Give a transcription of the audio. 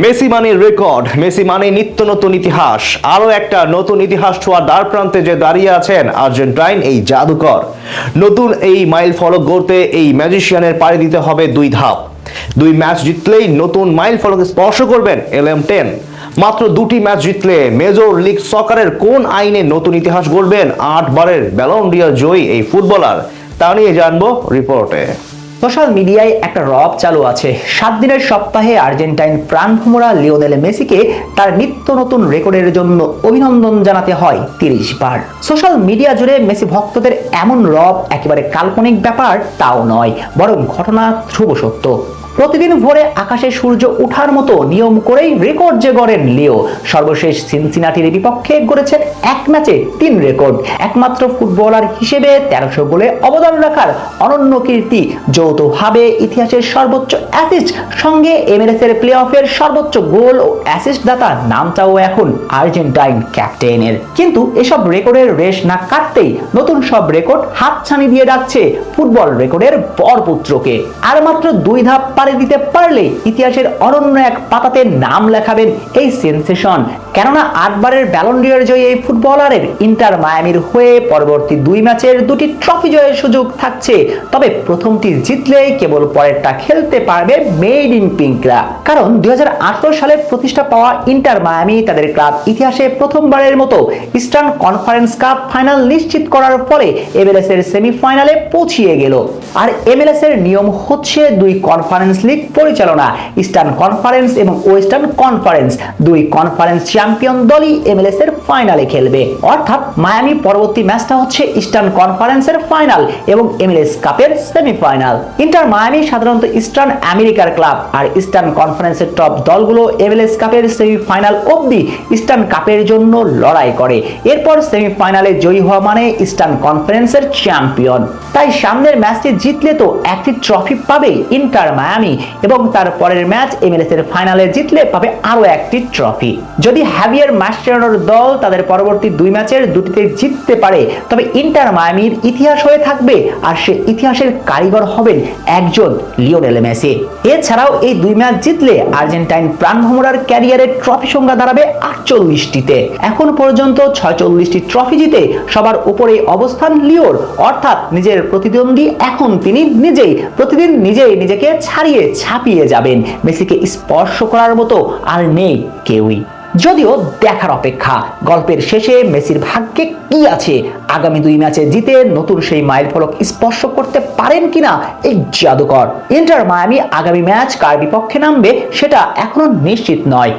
Messi মানে record, Messi মানে নিত্য নতুন ইতিহাস। আরও একটা নতুন ইতিহাস ছোঁয়ার দ্বার প্রান্তে যে দাঁড়িয়ে আছেন আর্জেন্টাইন এই জাদুকর। নতুন এই মাইল ফলক গড়তে এই ম্যাজিশিয়ানের পাড়ি দিতে হবে দুই ধাপ। দুই ম্যাচ জিতলেই নতুন মাইল ফলক স্পর্শ করবেন এলএম টেন। মাত্র দুটি ম্যাচ জিতলে মেজর লিগ সকারের কোন আইনে নতুন ইতিহাস গড়বেন? আটবারের ব্যালন্ডিয়ার জয়ী এই ফুটবলার। তা নিয়ে জানব রিপোর্টে। সোশ্যাল মিডিয়ায় একটা রব চালু আছে। সাত দিনের সপ্তাহে আর্জেন্টাইন প্রাণভোমরা লিওনেল মেসিকে তার নিত্য নতুন রেকর্ডের জন্য অভিনন্দন জানাতে হয় তিরিশ বার। সোশ্যাল মিডিয়া জুড়ে মেসি ভক্তদের এমন রব একেবারে কাল্পনিক ব্যাপার তাও নয়, বরং ঘটনা ধ্রুব সত্য। প্রতিদিন ভোরে আকাশে সূর্য ওঠার মতো নিয়ম করেই রেকর্ড যে গড়েন লিও। সর্বশেষ সিনসিনাটির বিপক্ষে গড়েছেন এক ম্যাচে তিন রেকর্ড। একমাত্র ফুটবলার হিসেবে তেরোশো গোলে অবদান রাখার অনন্য কীর্তি যৌথভাবে ইতিহাসের সর্বোচ্চ অ্যাসিস্ট সঙ্গে এমএলএস এর প্লে অফের সর্বোচ্চ গোল ও অ্যাসিস্ট দাতা নামটাও এখন আর্জেন্টাইন ক্যাপ্টেনের। কিন্তু এসব রেকর্ডের রেশ না কাটতেই নতুন সব রেকর্ড হাতছানি দিয়ে ডাকছে ফুটবল রেকর্ডের বরপুত্রকে। আর মাত্র দুই ধাপ পাড়ি দিতে পারলে ইতিহাসের অনন্য এক পাতাতে নাম লেখাবেন এই সেন্সেশন কেননা আটবারের ব্যালন্ডিয়ার জয়ী এই ফুটবলারের ইন্টার মায়ামির হয়ে পরবর্তী দুই ম্যাচের দুটি ট্রফি জয়ের সুযোগ থাকছে। তবে প্রথমটি জিতলেই কেবল পরেরটা খেলতে পারবে মেড ইন পিঙ্করা কারণ দুই হাজার আঠারো সালে প্রতিষ্ঠা পাওয়া ইন্টার মায়ামি তাদের ক্লাব ইতিহাসে প্রথমবারের মতো ইস্টার্ন কনফারেন্স কাপ ফাইনাল নিশ্চিত করার ফলে এমএলএস এর সেমিফাইনালে পৌঁছিয়ে গেল। আর এমএলএস এর নিয়ম হচ্ছে দুই কনফারেন্স লিগ পরিচালনা ইস্টার্ন কনফারেন্স এবং ওয়েস্টার্ন কনফারেন্স দুই কনফারেন্স চ্যাম্পিয়ন দলই এমএলএস এর ফাইনালে খেলবে। অর্থাৎ মায়ামি পরবর্তী ম্যাচটা হচ্ছে ইস্টার্ন কনফারেন্সের ফাইনাল এবং এমএলএস কাপের সেমিফাইনাল ইন্টার মায়ামি সাধারণত ইস্টার্ন আমেরিকার ক্লাব আর ইস্টার্ন কনফারেন্সের টপ দলগুলো এমএলএস কাপের সেমিফাইনাল অবধি ইস্টার্ন কাপের জন্য লড়াই করে। এরপর সেমিফাইনালে জয়ী হওয়া মানে ইস্টার্ন কনফারেন্সের চ্যাম্পিয়ন তাই সামনের ম্যাচটি জিতলে তো একটি ট্রফি পাবে ইন্টার মায়ামি এবং তার পরের ম্যাচ এমএলএস এর ফাইনালে জিতলে পাবে আরও একটি ট্রফি। যদি হ্যাভিয়ার মাস্টারনোর দল তাদের পরবর্তী দুই ম্যাচের দুটিতে জিততে পারে, তবে ইন্টার মায়ামির ইতিহাস হয়ে থাকবে আর সে ইতিহাসের কারিগর হবেন একজন লিওনেল মেসি। এছাড়াও এই দুই ম্যাচ জিতলে আর্জেন্টাইন প্রাণভ্রমরার ক্যারিয়ারের ট্রফি সংখ্যা দাঁড়াবে আটচল্লিশটিতে। এখন পর্যন্ত ছয়চল্লিশটি ট্রফি জিতে সবার উপরে অবস্থান লিওর, অর্থাৎ নিজের প্রতিদ্বন্দ্বী এখন তিনি নিজেই, প্রতিদিন নিজেই নিজেকে ছাড়িয়ে ছাপিয়ে যাবেন। মেসিকে স্পর্শ করার মতো আর নেই কেউই। যদিও দেখার অপেক্ষা, গল্পের শেষে মেসির ভাগ্যে কি আছে? আগামী দুই ম্যাচে জিতে নতুন সেই মাইল ফলক স্পর্শ করতে পারেন কিনা এই জাদুকর। ইন্টার মায়ামি আগামী ম্যাচ কার বিপক্ষে নামবে সেটা এখনও নিশ্চিত নয়।